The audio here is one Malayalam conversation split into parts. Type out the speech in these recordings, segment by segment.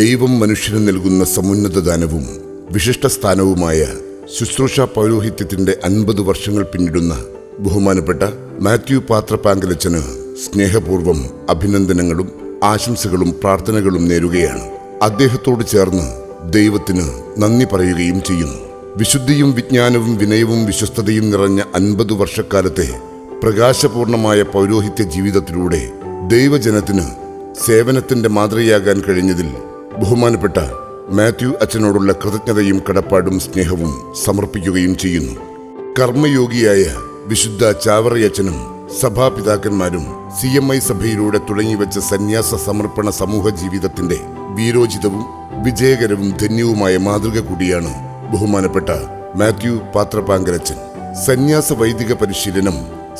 ദൈവം മനുഷ്യന് നൽകുന്ന സമുന്നത ദാനവും വിശിഷ്ട സ്ഥാനവുമായ ശുശ്രൂഷ പൗരോഹിത്യത്തിന്റെ അൻപത് വർഷങ്ങൾ പിന്നിടുന്ന ബഹുമാനപ്പെട്ട മാത്യു പാത്രപാങ്കലച്ചന് സ്നേഹപൂർവം അഭിനന്ദനങ്ങളും ആശംസകളും പ്രാർത്ഥനകളും നേരുകയാണ്. അദ്ദേഹത്തോട് ചേർന്ന് ദൈവത്തിന് നന്ദി പറയുകയും ചെയ്യുന്നു. വിശുദ്ധിയും വിജ്ഞാനവും വിനയവും വിശ്വസ്തതയും നിറഞ്ഞ അൻപത് വർഷക്കാലത്തെ പ്രകാശപൂർണമായ പൗരോഹിത്യ ജീവിതത്തിലൂടെ ദൈവജനത്തിന് സേവനത്തിന്റെ മാതൃകയാകാൻ കഴിഞ്ഞതിൽ ബഹുമാനപ്പെട്ട മാത്യു അച്ഛനോടുള്ള കൃതജ്ഞതയും കടപ്പാടും സ്നേഹവും സമർപ്പിക്കുകയും ചെയ്യുന്നു. കർമ്മയോഗിയായ വിശുദ്ധ ചാവറയച്ചനും സഭാപിതാക്കന്മാരും സി എം ഐ സഭയിലൂടെ തുടങ്ങിവെച്ച സന്യാസ സമർപ്പണ സമൂഹ ജീവിതത്തിന്റെ വീരോചിതവും വിജയകരവും ധന്യവുമായ മാതൃക കൂടിയാണ് ബഹുമാനപ്പെട്ട മാത്യു പാത്രപാങ്കരച്ചൻ. സന്യാസ വൈദിക പരിശീലനം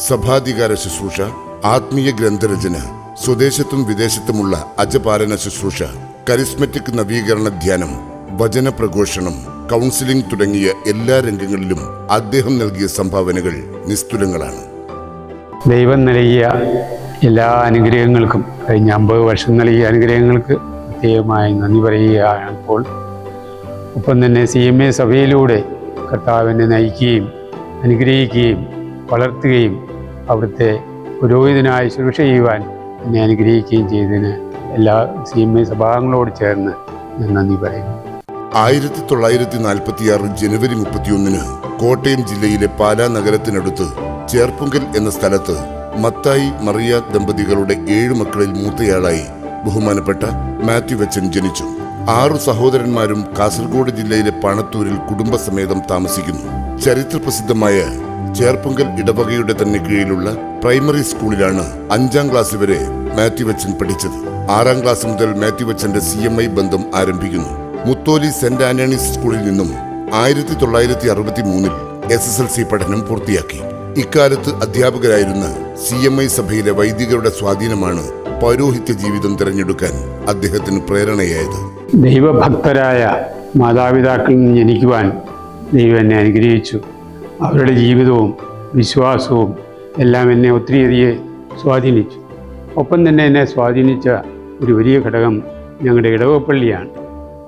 സഭാധികാര ശുശ്രൂഷ ആത്മീയ ഗ്രന്ഥരചന സ്വദേശത്തും വിദേശത്തുമുള്ള അജപാലന ശുശ്രൂഷ കരിസ്മറ്റിക് നവീകരണ ധ്യാനം വചന പ്രഘോഷണം കൗൺസിലിംഗ് തുടങ്ങിയ എല്ലാ രംഗങ്ങളിലും അദ്ദേഹം നൽകിയ സംഭാവനകൾ നിസ്തുലങ്ങളാണ്. ദൈവം നൽകിയ എല്ലാ അനുഗ്രഹങ്ങൾക്കും കഴിഞ്ഞ അമ്പത് വർഷം നൽകിയ അനുഗ്രഹങ്ങൾക്ക് പ്രത്യേകമായി നന്ദി പറയുകയാണ് ഇപ്പോൾ. ഒപ്പം തന്നെ സി എം എ സഭയിലൂടെ കർത്താവിനെ നയിക്കുകയും അനുഗ്രഹിക്കുകയും വളർത്തുകയും അവിടുത്തെ പുരോഹിതനായി ശുശ്രൂഷ ചെയ്യുവാൻ എന്നെ അനുഗ്രഹിക്കുകയും ചെയ്തതിന് എല്ലാ സി എം ഐ സഭാംഗങ്ങളോട് ചേർന്ന് നന്ദി പറയുന്നു. ആയിരത്തി തൊള്ളായിരത്തി നാൽപ്പത്തിയാറ് ജനുവരി മുപ്പത്തിയൊന്നിന് കോട്ടയം ജില്ലയിലെ പാലാ നഗരത്തിനടുത്ത് ചേർപ്പുങ്കൽ എന്ന സ്ഥലത്ത് മത്തായി മറിയ ദമ്പതികളുടെ ഏഴു മക്കളിൽ മൂത്തയാളായി ബഹുമാനപ്പെട്ട മാത്യു വച്ചൻ ജനിച്ചു. ആറു സഹോദരന്മാരും കാസർഗോഡ് ജില്ലയിലെ പണത്തൂരിൽ കുടുംബസമേതം താമസിക്കുന്നു. ചരിത്രപ്രസിദ്ധമായ ചേർപ്പുങ്കൽ ഇടവകയുടെ തന്നെ കീഴിലുള്ള പ്രൈമറി സ്കൂളിലാണ് അഞ്ചാം ക്ലാസ് വരെ മാത്യു വച്ചൻ പഠിച്ചത്. ആറാം ക്ലാസ് മുതൽ മാത്യു വച്ചന്റെ സി എം ഐ ബന്ധം ആരംഭിക്കുന്നു. മുത്തോലി സെന്റ് ആന്റണീസ് സ്കൂളിൽ നിന്നും ആയിരത്തി തൊള്ളായിരത്തി അറുപത്തി മൂന്നിൽ എസ് എസ് എൽ സി പഠനം പൂർത്തിയാക്കി. ഇക്കാലത്ത് അധ്യാപകരായിരുന്ന സി എം ഐ സഭയിലെ വൈദികരുടെ സ്വാധീനമാണ് പൗരോഹിത്യ ജീവിതം തിരഞ്ഞെടുക്കാൻ അദ്ദേഹത്തിന് പ്രേരണയായത്. ദൈവഭക്തരായ മാതാപിതാക്കളിൽ നിന്ന് ജനിക്കുവാൻ ദൈവം എന്നെ അനുഗ്രഹിച്ചു. അവരുടെ ജീവിതവും വിശ്വാസവും എല്ലാം എന്നെ ഒത്തിരിയധികം സ്വാധീനിച്ചു. ഒപ്പം തന്നെ എന്നെ സ്വാധീനിച്ച ഒരു വലിയ ഘടകം ഞങ്ങളുടെ ഇടവപ്പള്ളിയാണ്.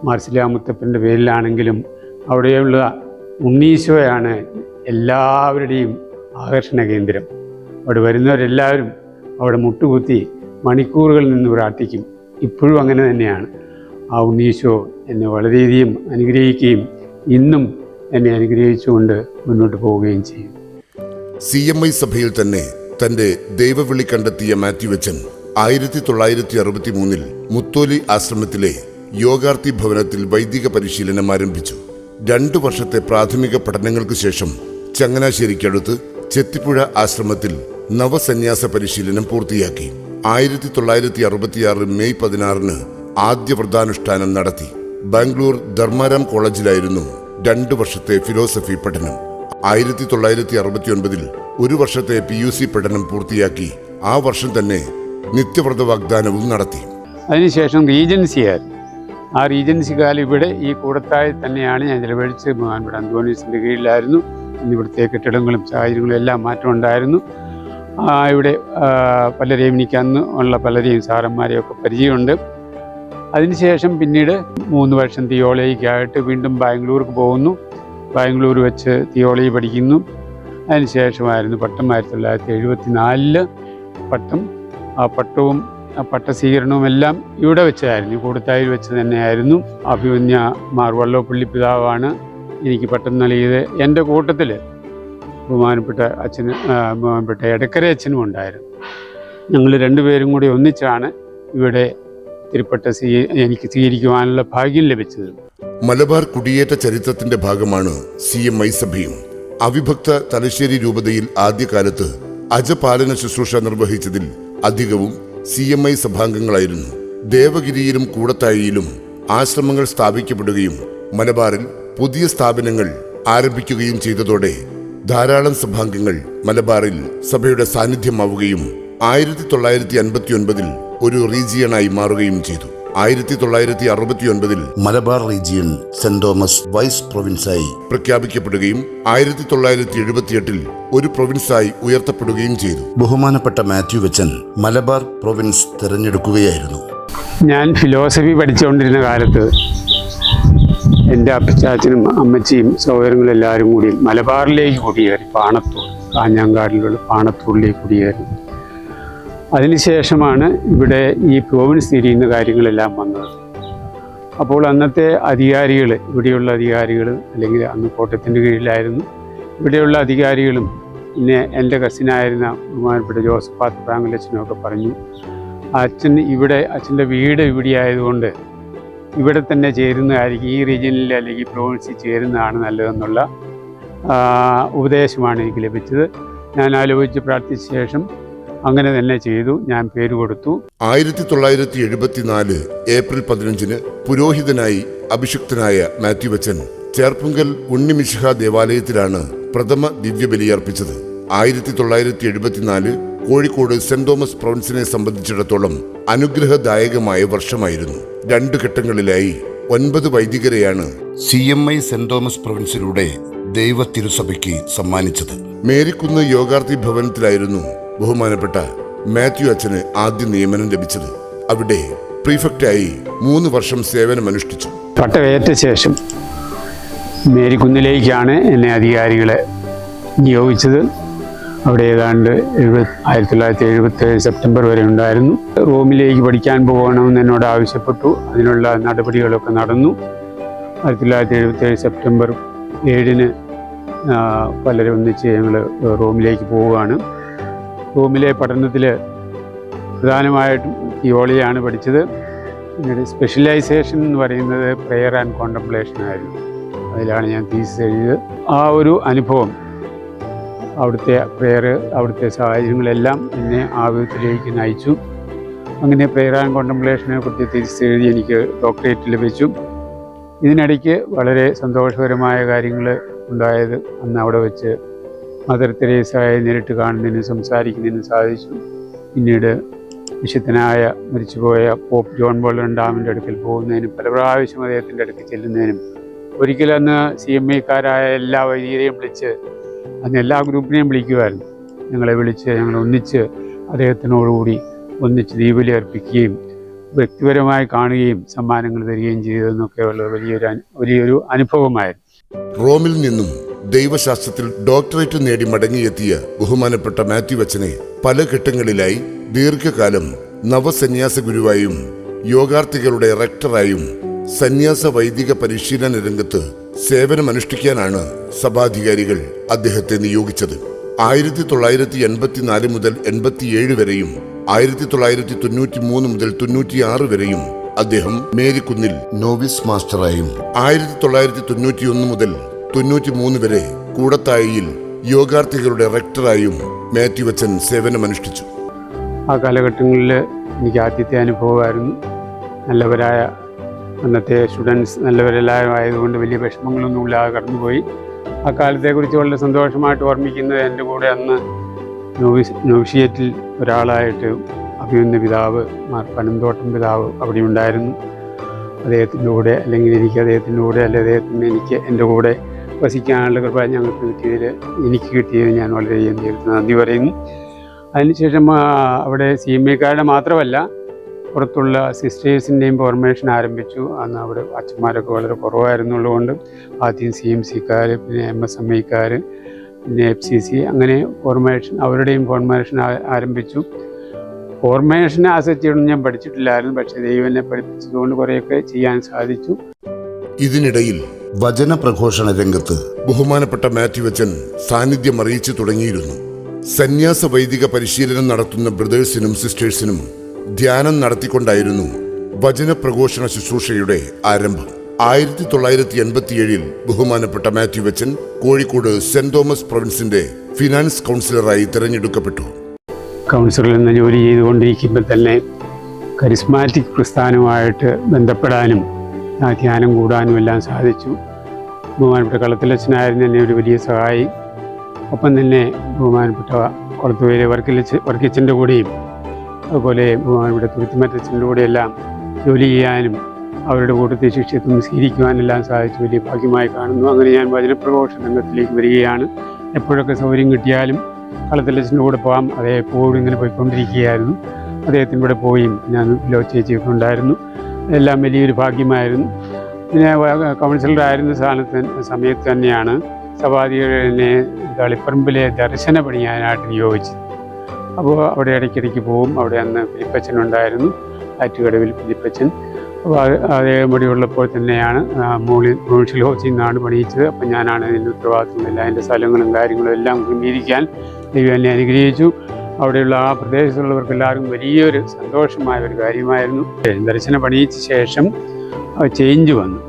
മാർസിലാമുത്തപ്പന്റെ പേരിലാണെങ്കിലും അവിടെയുള്ള ഉണ്ണീശോയാണ് എല്ലാവരുടെയും ആകർഷണ കേന്ദ്രം. അവിടെ വരുന്നവരെല്ലാവരും അവിടെ മുട്ടുകുത്തി മണിക്കൂറുകളിൽ നിന്ന് പ്രാർത്ഥിക്കും. ഇപ്പോഴും അങ്ങനെ തന്നെയാണ്. ആ ഉണ്ണീശോ എന്നെ വളരെയധികം അനുഗ്രഹിക്കുകയും ഇന്നും എന്നെ അനുഗ്രഹിച്ചുകൊണ്ട് മുന്നോട്ട് പോവുകയും ചെയ്യും. സി എം ഐ സഭയിൽ തന്നെ തന്റെ ദൈവവിളി കണ്ടെത്തിയ മാത്യു വച്ചൻ ആയിരത്തി തൊള്ളായിരത്തി അറുപത്തി മൂന്നിൽ മുത്തോലി ആശ്രമത്തിലെ യോഗാർത്ഥി ഭവനത്തിൽ വൈദിക പരിശീലനം ആരംഭിച്ചു. രണ്ടു വർഷത്തെ പ്രാഥമിക പഠനങ്ങൾക്ക് ശേഷം ചങ്ങനാശ്ശേരിക്കടുത്ത് ചെത്തിപ്പുഴ ആശ്രമത്തിൽ നവസന്യാസ പരിശീലനം പൂർത്തിയാക്കി. ആയിരത്തി തൊള്ളായിരത്തി അറുപത്തിയാറ് മെയ് പതിനാറിന് ആദ്യ വ്രതാനുഷ്ഠാനം നടത്തി. ബാംഗ്ലൂർ ധർമാരാം കോളേജിലായിരുന്നു രണ്ടു വർഷത്തെ ഫിലോസഫി പഠനം. ആയിരത്തി തൊള്ളായിരത്തി അറുപത്തി ഒൻപതിൽ ഒരു വർഷത്തെ പി യു സി പഠനം പൂർത്തിയാക്കി ആ വർഷം തന്നെ നിത്യവ്രത വാഗ്ദാനവും നടത്തി. അതിനുശേഷം റീജൻസി ആയിരുന്നു ആ റീജൻസി കാലം ഇവിടെ ഈ കൂടത്തായി തന്നെയാണ് ഞാൻ ചിലവഴിച്ച് ഇവിടെ അന്തോണീസിന്റെ കീഴിലായിരുന്നു. ഇന്ന് ഇവിടുത്തെ കെട്ടിടങ്ങളും സാഹചര്യങ്ങളും എല്ലാം മാറ്റം ഉണ്ടായിരുന്നു. ആ, ഇവിടെ പലരെയും എനിക്ക് അന്ന് ഉള്ള പലരെയും സാറന്മാരെയൊക്കെ പരിചയമുണ്ട്. അതിനുശേഷം പിന്നീട് മൂന്ന് വർഷം തിയോളജിക്കായിട്ട് വീണ്ടും ബാംഗ്ലൂർക്ക് പോകുന്നു. ബാംഗ്ലൂർ വെച്ച് തിയോളജി പഠിക്കുന്നു. അതിനുശേഷമായിരുന്നു പട്ടം ആയിരത്തി തൊള്ളായിരത്തി എഴുപത്തി നാലിൽ പട്ടം. ആ പട്ടവും ആ പട്ടസ്വീകരണവും എല്ലാം ഇവിടെ വെച്ചായിരുന്നു. കൂടത്തായിൽ വെച്ച് തന്നെയായിരുന്നു. അഭിമന്യ മാർ വള്ളോപ്പള്ളി പിതാവാണ് എനിക്ക് പട്ടം നൽകിയത്. എന്റെ കൂട്ടത്തിൽ ബഹുമാനപ്പെട്ട അച്ഛന് ബഹുമാനപ്പെട്ട എടക്കര അച്ഛനും ഉണ്ടായിരുന്നു. ഞങ്ങൾ രണ്ടുപേരും കൂടി ഒന്നിച്ചാണ് ഇവിടെ തിരുപ്പട്ട എനിക്ക് സ്വീകരിക്കുവാനുള്ള ഭാഗ്യം ലഭിച്ചത്. മലബാർ കുടിയേറ്റ ചരിത്രത്തിന്റെ ഭാഗമാണ് സി എം ഐ സഭയും. അവിഭക്ത തലശ്ശേരി രൂപതയിൽ ആദ്യകാലത്ത് അജപാലന ശുശ്രൂഷ നിർവഹിച്ചതിൽ അധികവും സി എം ഐ സഭാംഗങ്ങളായിരുന്നു. ദേവഗിരിയിലും കൂടത്തായിയിലും ആശ്രമങ്ങൾ സ്ഥാപിക്കപ്പെടുകയും മലബാറിൽ പുതിയ സ്ഥാപനങ്ങൾ ആരംഭിക്കുകയും ചെയ്തതോടെ ധാരാളം സഭാംഗങ്ങൾ മലബാറിൽ സഭയുടെ സാന്നിധ്യമാവുകയും ആയിരത്തി തൊള്ളായിരത്തി അൻപത്തി ഒൻപതിൽ ഒരു റീജിയനായി മാറുകയും ചെയ്തു. ആയിരത്തി തൊള്ളായിരത്തി അറുപത്തി ഒൻപതിൽ Malabar region Saint Thomas vice പ്രൊവിൻസായി പ്രഖ്യാപിക്കപ്പെടുകയും ആയിരത്തി തൊള്ളായിരത്തി എഴുപത്തിയെട്ടിൽ ഒരു പ്രൊവിൻസായി ഉയർത്തപ്പെടുകയും ചെയ്തു. ബഹുമാനപ്പെട്ട മാത്യു വെച്ചൻ മലബാർ പ്രൊവിൻസ് തിരഞ്ഞെടുക്കുകയായിരുന്നു. ഞാൻ ഫിലോസഫി പഠിച്ചുകൊണ്ടിരുന്ന കാലത്ത് എന്റെ അപ്പച്ചാച്ചനും അമ്മച്ചിയും സഹോദരങ്ങളും എല്ലാവരും കൂടി മലബാറിലേക്ക് കുടിയേറി പാണത്തൂർ കാഞ്ഞാങ്കാടിലുള്ള പാണത്തൂരിലേക്ക് കുടിയേറി. അതിനുശേഷമാണ് ഇവിടെ ഈ പ്രോവിൻസ് തിരിയുന്ന കാര്യങ്ങളെല്ലാം വന്നത്. അപ്പോൾ അന്നത്തെ അധികാരികൾ ഇവിടെയുള്ള അധികാരികൾ അല്ലെങ്കിൽ അന്ന് കോട്ടയത്തിന്റെ കീഴിലായിരുന്നു. ഇവിടെയുള്ള അധികാരികളും പിന്നെ എന്റെ കസിനായിരുന്ന ബഹുമാനപ്പെട്ട ജോസഫ് പാത്ത് പ്രാങ്കലച്ഛനൊക്കെ പറഞ്ഞു അച്ഛൻ ഇവിടെ അച്ഛന്റെ വീട് ഇവിടെ ആയതുകൊണ്ട് ഇവിടെ തന്നെ ചേരുന്നതായിരിക്കും ഈ റീജിയനിൽ അല്ലെങ്കിൽ പ്രോവിൻസിൽ ചേരുന്നതാണ് നല്ലതെന്നുള്ള ഉപദേശമാണ് എനിക്ക് ലഭിച്ചത്. ഞാൻ ആലോചിച്ച് പ്രാർത്ഥിച്ച ശേഷം അങ്ങനെ തന്നെ ചെയ്തു ഞാൻ പേര് കൊടുത്തു. ആയിരത്തി തൊള്ളായിരത്തി എഴുപത്തിനാല് ഏപ്രിൽ പതിനഞ്ചിന് പുരോഹിതനായി അഭിഷിക്തനായ മാത്യു വച്ചൻ ചേർപ്പുങ്കൽ ഉണ്ണിമിശിഹ ദേവാലയത്തിലാണ് പ്രഥമ ദിവ്യബലിയർപ്പിച്ചത്. ആയിരത്തി തൊള്ളായിരത്തി എഴുപത്തിനാല് കോഴിക്കോട് സെന്റ് തോമസ് പ്രൊവിൻസിനെ സംബന്ധിച്ചിടത്തോളം അനുഗ്രഹദായകമായ വർഷമായിരുന്നു. രണ്ട് ഘട്ടങ്ങളിലായി ഒൻപത് വൈദികരെയാണ് C M I saint Thomas പ്രൊവിൻസിലൂടെ ദൈവ തിരുസഭയ്ക്ക് സമ്മാനിച്ചത്. മേരിക്കുന്ന് യോഗാർത്ഥി ഭവനത്തിലായിരുന്നു ബഹുമാനപ്പെട്ട മാത്യു അച്ഛന് ആദ്യ നിയമനം ലഭിച്ചത്. അവിടെ പ്രീഫക്റ്റായി മൂന്ന് വർഷം സേവനമനുഷ്ഠിച്ചു. പട്ടവേറ്റ ശേഷം മേരിക്കുന്നിലേക്കാണ് എന്നെ അധികാരികളെ നിയോഗിച്ചത്. അവിടെ ഏതാണ്ട് എഴുപത് ആയിരത്തി തൊള്ളായിരത്തി എഴുപത്തേഴ് സെപ്റ്റംബർ വരെ ഉണ്ടായിരുന്നു. റോമിലേക്ക് പഠിക്കാൻ പോകണമെന്ന് എന്നോട് ആവശ്യപ്പെട്ടു. അതിനുള്ള നടപടികളൊക്കെ നടന്നു. ആയിരത്തി തൊള്ളായിരത്തി എഴുപത്തേഴ് സെപ്റ്റംബർ ഏഴിന് പലരും ഒന്നിച്ച് ഞങ്ങൾ റോമിലേക്ക് പോവുകയാണ്. റോമിലെ പഠനത്തിൽ പ്രധാനമായിട്ടും തിയോളിയാണ് പഠിച്ചത്. പിന്നീട് സ്പെഷ്യലൈസേഷൻ എന്ന് പറയുന്നത് പ്രെയർ ആൻഡ് കോണ്ടംപ്ലേഷൻ ആയിരുന്നു. അതിലാണ് ഞാൻ തീസിസ് എഴുതിയത്. ആ ഒരു അനുഭവം അവിടുത്തെ പ്രെയർ അവിടുത്തെ സാഹചര്യങ്ങളെല്ലാം എന്നെ ആ വിധത്തിലേക്ക് നയിച്ചു. അങ്ങനെ പ്രെയർ ആൻഡ് കോണ്ടംപ്ലേഷനെ കുറിച്ച് തിരിച്ചെഴുതി എനിക്ക് ഡോക്ടറേറ്റ് ലഭിച്ചു ഇതിനിടയ്ക്ക് വളരെ സന്തോഷകരമായ കാര്യങ്ങൾ ഉണ്ടായത് അന്ന് അവിടെ വെച്ച് മദർ തെരേസയെ നേരിട്ട് കാണുന്നതിനും സംസാരിക്കുന്നതിനും സാധിച്ചു. പിന്നീട് വിശുദ്ധനായ മരിച്ചുപോയ പോപ്പ് ജോൺ ബോൾ രണ്ടാമിന്റെ അടുക്കൽ പോകുന്നതിനും പല പ്രാവശ്യം അദ്ദേഹത്തിന്റെ അടുക്കൽ ചെല്ലുന്നതിനും ഒരിക്കലും അന്ന് സി എം ഐക്കാരായ എല്ലാ വൈദികരെയും വിളിച്ച് അന്ന് എല്ലാ ഗ്രൂപ്പിനെയും വിളിക്കുമായിരുന്നു. ഞങ്ങളെ വിളിച്ച് ഞങ്ങൾ ഒന്നിച്ച് അദ്ദേഹത്തിനോടുകൂടി ഒന്നിച്ച് ദീപലി അർപ്പിക്കുകയും വ്യക്തിപരമായി കാണുകയും സമ്മാനങ്ങൾ തരികയും ചെയ്തതെന്നൊക്കെ ഉള്ള വലിയൊരു വലിയൊരു അനുഭവമായിരുന്നു. റോമിൽ നിന്നും ദൈവശാസ്ത്രത്തിൽ ഡോക്ടറേറ്റ് നേടി മടങ്ങിയെത്തിയ ബഹുമാനപ്പെട്ട മാത്യു വച്ചനെ പല ഘട്ടങ്ങളിലായി ദീർഘകാലം നവസന്യാസ ഗുരുവായും യോഗാർത്ഥികളുടെ റെക്ടറായും സന്യാസ വൈദിക പരിശീലന രംഗത്ത് സേവനമനുഷ്ഠിക്കാനാണ് സഭാധികാരികൾ അദ്ദേഹത്തെ നിയോഗിച്ചത്. ആയിരത്തി തൊള്ളായിരത്തി എൺപത്തിനാല് മുതൽ എൺപത്തിയേഴ് വരെയും ആയിരത്തി തൊള്ളായിരത്തി തൊണ്ണൂറ്റി മൂന്ന് മുതൽ തൊണ്ണൂറ്റിയാറ് വരെയും അദ്ദേഹം മേരിക്കുന്നിൽ നോവിസ് മാസ്റ്ററായും ആയിരത്തി തൊള്ളായിരത്തി തൊണ്ണൂറ്റിയൊന്ന് മുതൽ തൊണ്ണൂറ്റി മൂന്ന് വരെ കൂടത്തായിയിൽ യോഗാർത്ഥികളുടെ റെക്ടറായും മാത്യു വച്ചൻ സേവനമനുഷ്ഠിച്ചു. ആ കാലഘട്ടങ്ങളിൽ എനിക്ക് ആദ്യത്തെ അനുഭവമായിരുന്നു. നല്ലവരായ അന്നത്തെ സ്റ്റുഡൻസ് നല്ലവരെല്ലാവരും ആയതുകൊണ്ട് വലിയ വിഷമങ്ങളൊന്നും ഇല്ലാതെ കടന്നുപോയി. ആ കാലത്തെക്കുറിച്ച് വളരെ സന്തോഷമായിട്ട് ഓർമ്മിക്കുന്നത് എന്റെ കൂടെ അന്ന് നോവിസ് നോവിഷിയറ്റിൽ ഒരാളായിട്ട് അഭിമന്യ പിതാവ് മാർ പനന്തോട്ടം പിതാവ് അവിടെ ഉണ്ടായിരുന്നു. അദ്ദേഹത്തിന്റെ കൂടെ അല്ലെങ്കിൽ എനിക്ക് അദ്ദേഹത്തിന്റെ കൂടെ അല്ലെങ്കിൽ അദ്ദേഹത്തിന് എനിക്ക് എന്റെ കൂടെ വസിക്കാനുള്ള കൃപ ഞങ്ങൾക്ക് കിട്ടിയതിൽ എനിക്ക് കിട്ടിയത് ഞാൻ വളരെയധികം ദൈവത്തിന് നന്ദി പറയുന്നു. അതിനുശേഷം അവിടെ സി എം എക്കാരുടെ മാത്രമല്ല പുറത്തുള്ള സിസ്റ്റേഴ്സിന്റെയും ഫോർമേഷൻ ആരംഭിച്ചു. അന്ന് അവിടെ അച്ഛന്മാരൊക്കെ വളരെ കുറവായിരുന്നുള്ളതുകൊണ്ട് ആദ്യം സി എം സിക്കാർ പിന്നെ എം എസ് എം ഐക്കാർ പിന്നെ എഫ് സി സി അങ്ങനെ ഫോർമേഷൻ അവരുടെയും ഫോർമേഷൻ ആരംഭിച്ചു. ഫോർമേഷൻ ആസക്തിയൊന്നും ഞാൻ പഠിച്ചിട്ടില്ലായിരുന്നു പക്ഷെ ദൈവം എന്നെ പഠിപ്പിച്ചതുകൊണ്ട് കുറേയൊക്കെ ചെയ്യാൻ സാധിച്ചു. ഇതിനിടയിൽ വചന പ്രഘോഷണ രംഗത്ത് ബഹുമാനപ്പെട്ട മാത്യു വച്ചൻ സാന്നിധ്യം അറിയിച്ചു തുടങ്ങിയിരുന്നു. സന്യാസ വൈദിക പരിശീലനം നടത്തുന്ന ബ്രദേഴ്സിനും സിസ്റ്റേഴ്സിനും ധ്യാനം നടത്തിക്കൊണ്ടായിരുന്നു വചന പ്രഘോഷണ ശുശ്രൂഷയുടെ ആരംഭം. ആയിരത്തി തൊള്ളായിരത്തി എൺപത്തിയേഴിൽ ബഹുമാനപ്പെട്ട മാത്യു ബച്ചൻ കോഴിക്കോട് സെന്റ് തോമസ് പ്രൊവിൻസിന്റെ ഫിനാൻസ് കൗൺസിലറായി തിരഞ്ഞെടുക്കപ്പെട്ടു. കൗൺസിലർ എന്ന ജോലി ചെയ്തുകൊണ്ടിരിക്കുമ്പോൾ തന്നെ കരിസ്മാറ്റിക് പ്രസ്ഥാനവുമായിട്ട് ബന്ധപ്പെടാനും ധ്യാനം കൂടാനും എല്ലാം സാധിച്ചു. ബഹുമാനപ്പെട്ട കളത്തിലച്ഛനായിരുന്നു എന്നെ ഒരു വലിയ സഹായി. ഒപ്പം തന്നെ ബഹുമാനപ്പെട്ട കുളത്തുപേരെ വർക്കിലച്ച് വർക്കിച്ചന്റെ കൂടെയും അതുപോലെ ബഹുമാനപ്പെട്ട തുരുത്തിമറ്റച്ചന്റെ കൂടെയെല്ലാം ജോലി ചെയ്യാനും അവരുടെ കൂട്ടത്തിൽ ശിഷ്യത്വം സ്വീകരിക്കുവാനെല്ലാം സാധിച്ചു വലിയ ഭാഗ്യമായി കാണുന്നു. അങ്ങനെ ഞാൻ വചനപ്രഘോഷ രംഗത്തിലേക്ക് വരികയാണ്. എപ്പോഴൊക്കെ സൗകര്യം കിട്ടിയാലും കളത്തിലച്ഛന്റെ കൂടെ പോകാം. അതേ എപ്പോഴും ഇങ്ങനെ പോയിക്കൊണ്ടിരിക്കുകയായിരുന്നു. അദ്ദേഹത്തിന്റെ കൂടെ പോയി ഞാൻ ലോ ചേച്ചിയൊക്കെ ഉണ്ടായിരുന്നു. എല്ലാം വലിയൊരു ഭാഗ്യമായിരുന്നു. പിന്നെ കൗൺസിലറായിരുന്ന സ്ഥാനത്ത് സമയത്ത് തന്നെയാണ് സഭാധികളെ തളിപ്പറമ്പിലെ ദർശന പണിയാനായിട്ട് നിയോഗിച്ചത്. അപ്പോൾ അവിടെ ഇടയ്ക്കിടയ്ക്ക് പോവും. അവിടെ അന്ന് ഫിലിപ്പച്ചൻ ഉണ്ടായിരുന്നു. ആറ്റുകടവിൽ ഫിലിപ്പച്ചൻ അത് മുടിയുള്ളപ്പോൾ തന്നെയാണ് മുകളിൽ പ്രൊവിൻഷ്യൽ ഹൗസിൽ നിന്നാണ് പണിയിച്ചത്. അപ്പം ഞാനാണ് അതിന്റെ ഉത്തരവാദിത്വമില്ല അതിന്റെ സ്ഥലങ്ങളും കാര്യങ്ങളും എല്ലാം ക്രമീകരിക്കാൻ ദൈവം എന്നെ അനുഗ്രഹിച്ചു. അവിടെയുള്ള ആ പ്രദേശത്തുള്ളവർക്ക് എല്ലാവർക്കും വലിയൊരു സന്തോഷമായ ഒരു കാര്യമായിരുന്നു. ദർശനം പണിയിച്ച ശേഷം ചേഞ്ച് വന്നു.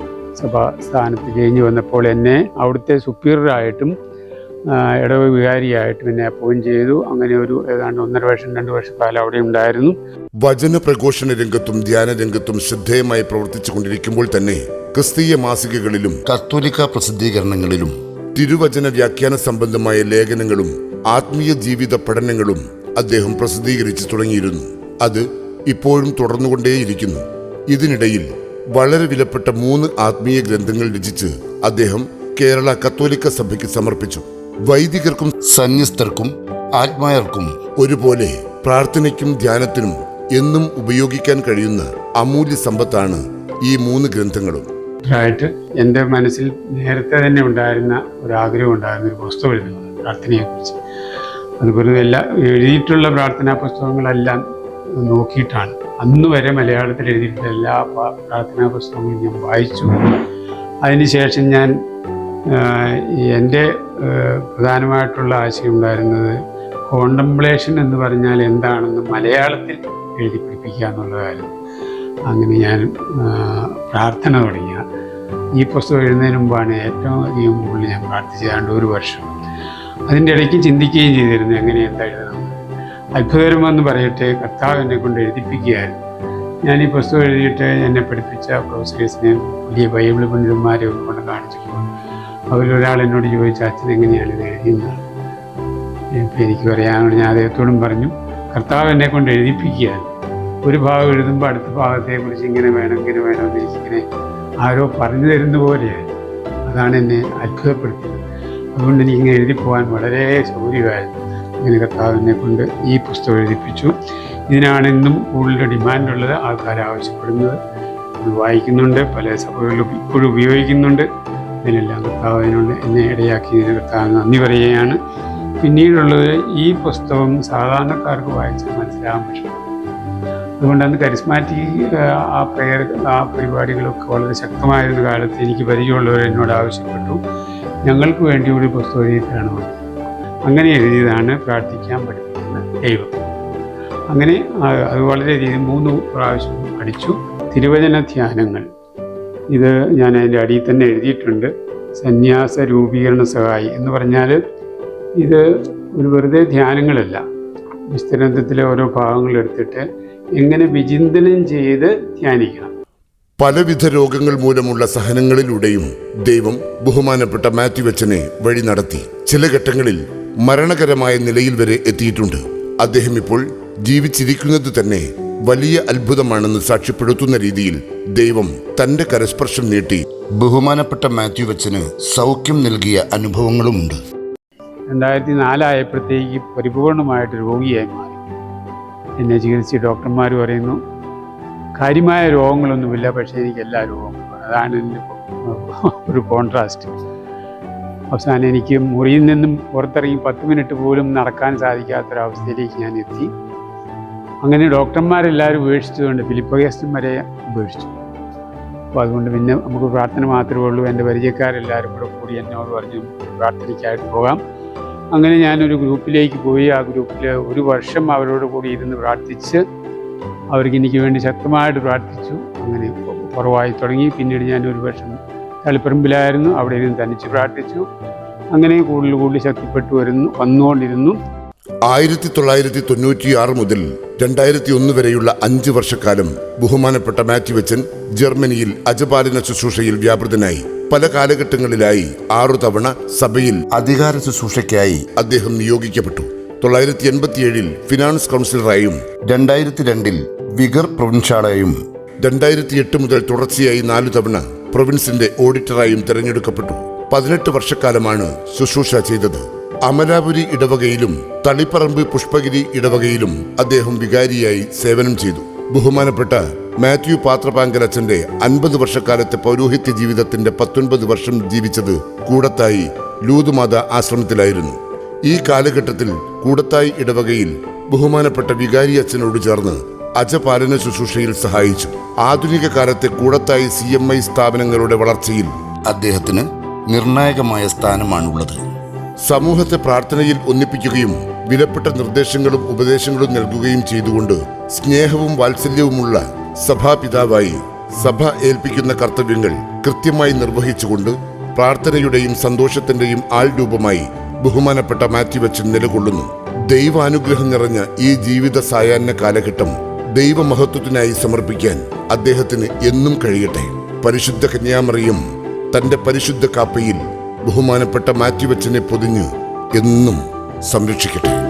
സഭാ സ്ഥാനത്ത് ചേഞ്ച് വന്നപ്പോൾ എന്നെ അവിടുത്തെ സുപ്പീരിയറായിട്ടും ഇടവ് വികാരിയായിട്ട് പിന്നെ അപ്പോയിന്റ് ചെയ്തു. അങ്ങനെ ഒരു ഏതാണ്ട് ഒന്നര വർഷം രണ്ട് വർഷക്കാലം അവിടെ ഉണ്ടായിരുന്നു. വചന പ്രഘോഷണ രംഗത്തും ധ്യാന രംഗത്തും ശ്രദ്ധേയമായി പ്രവർത്തിച്ചു കൊണ്ടിരിക്കുമ്പോൾ തന്നെ ക്രിസ്തീയ മാസികകളിലും കത്തോലിക്ക പ്രസിദ്ധീകരണങ്ങളിലും തിരുവചന വ്യാഖ്യാന സംബന്ധമായ ലേഖനങ്ങളും ആത്മീയ ജീവിത പഠനങ്ങളും അദ്ദേഹം പ്രസിദ്ധീകരിച്ചു തുടങ്ങിയിരുന്നു. അത് ഇപ്പോഴും തുടർന്നുകൊണ്ടേയിരിക്കുന്നു. ഇതിനിടയിൽ വളരെ വിലപ്പെട്ട മൂന്ന് ആത്മീയ ഗ്രന്ഥങ്ങൾ രചിച്ച് അദ്ദേഹം കേരള കത്തോലിക്ക സഭയ്ക്ക് സമർപ്പിച്ചു. വൈദികർക്കും സന്യസ്തർക്കും ആത്മായർക്കും ഒരുപോലെ പ്രാർത്ഥനയ്ക്കും ധ്യാനത്തിനും എന്നും ഉപയോഗിക്കാൻ കഴിയുന്ന അമൂല്യ സമ്പത്താണ് ഈ മൂന്ന് ഗ്രന്ഥങ്ങളും. ആയിട്ട് എന്റെ മനസ്സിൽ നേരത്തെ തന്നെ ഉണ്ടായിരുന്ന ഒരു ആഗ്രഹം ഉണ്ടായിരുന്ന ഒരു പുസ്തകം എഴുതുന്നത് പ്രാർത്ഥനയെക്കുറിച്ച്. അതുപോലെ എല്ലാ എഴുതിയിട്ടുള്ള പ്രാർത്ഥനാ പുസ്തകങ്ങളെല്ലാം നോക്കിയിട്ടാണ്. അന്ന് വരെ മലയാളത്തിൽ എഴുതിയിട്ടുള്ള എല്ലാ പ്രാർത്ഥനാ പുസ്തകങ്ങളും ഞാൻ വായിച്ചു. അതിനുശേഷം ഞാൻ എന്റെ പ്രധാനമായിട്ടുള്ള ആശയം ഉണ്ടായിരുന്നത് കോണ്ടംപ്ലേഷൻ എന്ന് പറഞ്ഞാൽ എന്താണെന്ന് മലയാളത്തിൽ എഴുതി പിടിപ്പിക്കുക എന്നുള്ളതായിരുന്നു അങ്ങനെ ഞാൻ പ്രാർത്ഥന തുടങ്ങിയ. ഈ പുസ്തകം എഴുതുന്നതിന് മുമ്പാണ് ഏറ്റവും അധികം കൂടുതൽ ഞാൻ പ്രാർത്ഥിച്ചതാണ്ട് ഒരു വർഷം. അതിന്റെ ഇടയ്ക്ക് ചിന്തിക്കുകയും ചെയ്തിരുന്നു എങ്ങനെ എന്താ എഴുതണം. അത്ഭുതകരമെന്ന് പറയട്ടെ കർത്താവ് എന്നെ കൊണ്ട് എഴുതിപ്പിക്കുകയായിരുന്നു. ഞാൻ ഈ പുസ്തകം എഴുതിയിട്ട് എന്നെ പഠിപ്പിച്ച പ്രൊഫസേഴ്സിനെയും വലിയ ബൈബിൾ പണ്ഡിതന്മാരെ ഒക്കെ കൊണ്ട് കാണിച്ചപ്പോൾ അവരൊരാൾ എന്നോട് ചോദിച്ച അച്ഛൻ എങ്ങനെയാണ് ഇത് എഴുതിയെന്ന് ഇപ്പം എനിക്ക് പറയാനുള്ളത് ഞാൻ അദ്ദേഹത്തോടും പറഞ്ഞു കർത്താവ് എന്നെ കൊണ്ട് എഴുതിപ്പിക്കുക ഒരു ഭാഗം എഴുതുമ്പോൾ അടുത്ത ഭാഗത്തെക്കുറിച്ച് ഇങ്ങനെ വേണം ഇങ്ങനെ വേണം എന്ന് എനിക്കിങ്ങനെ ആരോ പറഞ്ഞു തരുന്ന പോലെയായി അതാണ് എന്നെ അത്ഭുതപ്പെടുത്തിയത്. അതുകൊണ്ട് എനിക്ക് ഇങ്ങനെ എഴുതി പോകാൻ വളരെ സൗകര്യമായിരുന്നു ഇങ്ങനെ കർത്താവ് എന്നെ കൊണ്ട് ഈ പുസ്തകം എഴുതിപ്പിച്ചു. ഇതിനാണ് ഇന്നും കൂടുതൽ ഡിമാൻഡുള്ളത് ആൾക്കാർ ആവശ്യപ്പെടുന്നത്. വായിക്കുന്നുണ്ട്. പല സഭകളിലും ഇപ്പോഴും ഉപയോഗിക്കുന്നുണ്ട്. ഇതിനെല്ലാം കർത്താവ് അതിനോട് എന്നെ ഇടയാക്കിയതിന് കർത്താവ് നന്ദി പറയുകയാണ്. പിന്നീടുള്ളത് ഈ പുസ്തകം സാധാരണക്കാർക്ക് വായിച്ചാൽ മനസ്സിലാകാൻ പറ്റും അതുകൊണ്ട് അന്ന് കരിസ്മാറ്റിക് ആ പ്രയർ ആ പരിപാടികളൊക്കെ വളരെ ശക്തമായിരുന്ന കാലത്ത് എനിക്ക് പരിചയമുള്ളവർ എന്നോട് ആവശ്യപ്പെട്ടു. ഞങ്ങൾക്ക് വേണ്ടി ഒരു പുസ്തകം എഴുതി അങ്ങനെ എഴുതിയതാണ് പ്രാർത്ഥിക്കാൻ പഠിപ്പിക്കുന്ന ദൈവം. അങ്ങനെ അത് വളരെയധികം മൂന്ന് പ്രാവശ്യം പഠിച്ചു. തിരുവചന ധ്യാനങ്ങൾ. ഇത് ഞാൻ അതിന്റെ അടിയിൽ തന്നെ എഴുതിയിട്ടുണ്ട്. സന്യാസ രൂപീകരണ സഹായി എന്ന് പറഞ്ഞാൽ ഇത് ഒരു വെറുതെ ധ്യാനങ്ങളല്ല. വിസ്തരണത്തിലെ ഓരോ ഭാഗങ്ങൾ എടുത്തിട്ട് എങ്ങനെ വിചിന്തനം ചെയ്ത് ധ്യാനിക്കണം. പലവിധ രോഗങ്ങൾ മൂലമുള്ള സഹനങ്ങളിലൂടെയും ദൈവം ബഹുമാനപ്പെട്ട മാത്യു അച്ഛനെ വഴി നടത്തി ചില ഘട്ടങ്ങളിൽ മരണകരമായ നിലയിൽ വരെ എത്തിയിട്ടുണ്ട്. അദ്ദേഹം ഇപ്പോൾ ജീവിച്ചിരിക്കുന്നത് തന്നെ വലിയ അത്ഭുതമാണെന്ന് സാക്ഷ്യപ്പെടുത്തുന്ന രീതിയിൽ ദൈവം തന്റെ കരസ്പർശം നീട്ടി ബഹുമാനപ്പെട്ട മാത്യു വച്ചന് സൗഖ്യം നൽകിയ അനുഭവങ്ങളുമുണ്ട്. രണ്ടായിരത്തി നാലായപ്പോഴത്തേക്ക് പരിപൂർണമായിട്ട് രോഗിയായി മാറി. എന്നെ ചികിത്സ ഡോക്ടർമാർ പറയുന്നു കാര്യമായ രോഗങ്ങളൊന്നുമില്ല പക്ഷേ എനിക്ക് എല്ലാ രോഗങ്ങളും അതാണ് എന്റെ ഒരു കോൺട്രാസ്റ്റ്. അവസാനം എനിക്ക് മുറിയിൽ നിന്നും പുറത്തിറങ്ങി പത്ത് മിനിറ്റ് പോലും നടക്കാൻ സാധിക്കാത്തൊരവസ്ഥയിലേക്ക് ഞാൻ എത്തി. അങ്ങനെ ഡോക്ടർമാരെല്ലാവരും ഉപേക്ഷിച്ചതുകൊണ്ട് ഫിലിപ്പഗേസ്റ്റും വരെ ഉപേക്ഷിച്ചു. അപ്പോൾ അതുകൊണ്ട് പിന്നെ നമുക്ക് പ്രാർത്ഥന മാത്രമേ ഉള്ളൂ. എന്റെ പരിചയക്കാരെല്ലാവരും കൂടെ കൂടി എന്നോട് പറഞ്ഞു പ്രാർത്ഥനയ്ക്കായിട്ട് പോകാം. അങ്ങനെ ഞാനൊരു ഗ്രൂപ്പിലേക്ക് പോയി. ആ ഗ്രൂപ്പിൽ ഒരു വർഷം അവരോട് കൂടി ഇരുന്ന് പ്രാർത്ഥിച്ച് അവർക്ക് എനിക്ക് വേണ്ടി ശക്തമായിട്ട് പ്രാർത്ഥിച്ചു. അങ്ങനെ കുറവായി തുടങ്ങി. പിന്നീട് ഞാൻ ഒരു വർഷം തളിപ്പറമ്പിലായിരുന്നു. അവിടെ ഇരുന്ന് തനിച്ച് പ്രാർത്ഥിച്ചു. അങ്ങനെ കൂടുതൽ കൂടുതൽ ശക്തിപ്പെട്ടു വരുന്നു വന്നുകൊണ്ടിരുന്നു. ആയിരത്തി തൊള്ളായിരത്തി തൊണ്ണൂറ്റിയാറ് മുതൽ രണ്ടായിരത്തി ഒന്ന് വരെയുള്ള അഞ്ച് വർഷക്കാലം ബഹുമാനപ്പെട്ട മാത്യു വെച്ചൻ ജർമ്മനിയിൽ അജപാലന ശുശ്രൂഷയിൽ വ്യാപൃതനായി. പല കാലഘട്ടങ്ങളിലായി ആറു തവണ സഭയിൽ അധികാര ശുശ്രൂഷയ്ക്കായി അദ്ദേഹം നിയോഗിക്കപ്പെട്ടു. തൊള്ളായിരത്തി എൺപത്തിയേഴിൽ ഫിനാൻസ് കൗൺസിലറായും രണ്ടായിരത്തി രണ്ടിൽ വിഗർ പ്രൊവിൻഷാളായും രണ്ടായിരത്തി എട്ട് മുതൽ തുടർച്ചയായി നാലു തവണ പ്രൊവിൻസിന്റെ ഓഡിറ്ററായും തെരഞ്ഞെടുക്കപ്പെട്ടു. പതിനെട്ട് വർഷക്കാലമാണ് ശുശ്രൂഷ ചെയ്തത്. അമലാപുരി ഇടവകയിലും തളിപ്പറമ്പ് പുഷ്പഗിരി ഇടവകയിലും അദ്ദേഹം വികാരിയായി സേവനം ചെയ്തു. ബഹുമാനപ്പെട്ട മാത്യു പാത്രപാങ്കരച്ചന്റെ അൻപത് വർഷക്കാലത്തെ പൗരോഹിത്യ ജീവിതത്തിന്റെ പത്തൊൻപത് വർഷം ജീവിച്ചത് കൂടത്തായി ലൂതുമാത ആശ്രമത്തിലായിരുന്നു. ഈ കാലഘട്ടത്തിൽ കൂടത്തായി ഇടവകയിൽ ബഹുമാനപ്പെട്ട വികാരി അച്ഛനോട് ചേർന്ന് അജപാലന ശുശ്രൂഷയിൽ സഹായിച്ചു. ആധുനിക കാലത്തെ കൂടത്തായി സി എം ഐ സ്ഥാപനങ്ങളുടെ വളർച്ചയിൽ അദ്ദേഹത്തിന് നിർണായകമായ സ്ഥാനമാണുള്ളത്. സമൂഹത്തെ പ്രാർത്ഥനയിൽ ഒന്നിപ്പിക്കുകയും വിലപ്പെട്ട നിർദ്ദേശങ്ങളും ഉപദേശങ്ങളും നൽകുകയും ചെയ്തുകൊണ്ട് സ്നേഹവും വാത്സല്യവുമുള്ള സഭാപിതാവായി സഭ ഏൽപ്പിക്കുന്ന കർത്തവ്യങ്ങൾ കൃത്യമായി നിർവഹിച്ചുകൊണ്ട് പ്രാർത്ഥനയുടെയും സന്തോഷത്തിന്റെയും ആൾ രൂപമായി ബഹുമാനപ്പെട്ട മാറ്റിവെച്ച് നിലകൊള്ളുന്നു. ദൈവാനുഗ്രഹം നിറഞ്ഞ ഈ ജീവിത സായാഹ്ന കാലഘട്ടം ദൈവമഹത്വത്തിനായി സമർപ്പിക്കാൻ അദ്ദേഹത്തിന് എന്നും കഴിയട്ടെ. പരിശുദ്ധ കന്യാമറിയും തന്റെ പരിശുദ്ധ കാപ്പയിൽ ബഹുമാനപ്പെട്ട മാറ്റിവെച്ചനെ പൊതിഞ്ഞ് എന്നും സംരക്ഷിക്കട്ടെ.